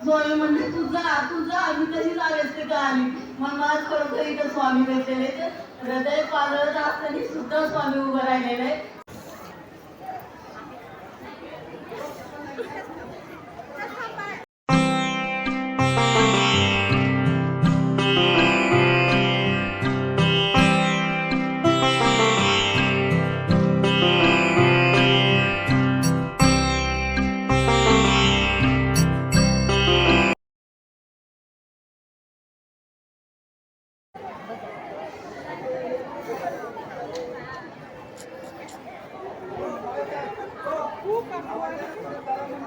स्वामी म्हणजे तुझा तुझा आम्ही कशी लागायच ते आली मग मला खरोखर इथं स्वामी भेटलेले हृदय पाजळत असताना सुद्धा स्वामी उभं राहिलेले आहे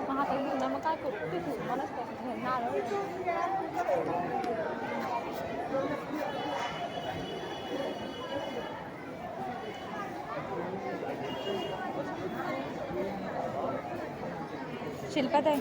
महाताई घेऊन मग काय करू मलाच काय नारळ शिल्पात आहे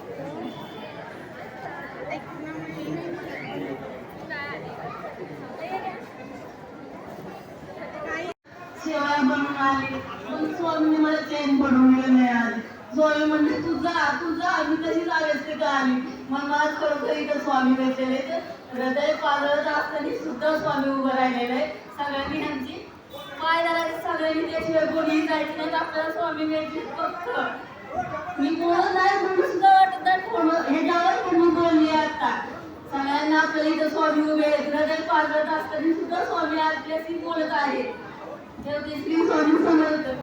सेवा बनून आली. पण स्वामी मला चेन पडवलं नाही आली. स्वामी म्हणजे तुझा तुझा आम्ही कशी लागायच ते का आली मग मला खरोखर इथं स्वामी भेटलेले तर हृदय पाजळत असताना सुद्धा स्वामी उभं राहिलेलं आहे. सगळ्यांनी ह्यांची पाय धरायचे सगळ्यांनी त्याशिवाय कोणी जायचं नाही आपल्याला स्वामी भेटले फक्त. मी बोलत नाही म्हणून सुद्धा वाटत नाही फोन ह्याच्यावर म्हणून बोलली आता. सगळ्यांना आपल्याला इथं स्वामी उभे आहेत. हृदय पाजळत असताना सुद्धा स्वामी आपल्याशी बोलत आहे जेवढे श्री स्वामी समजतं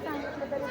सांगितलं तरी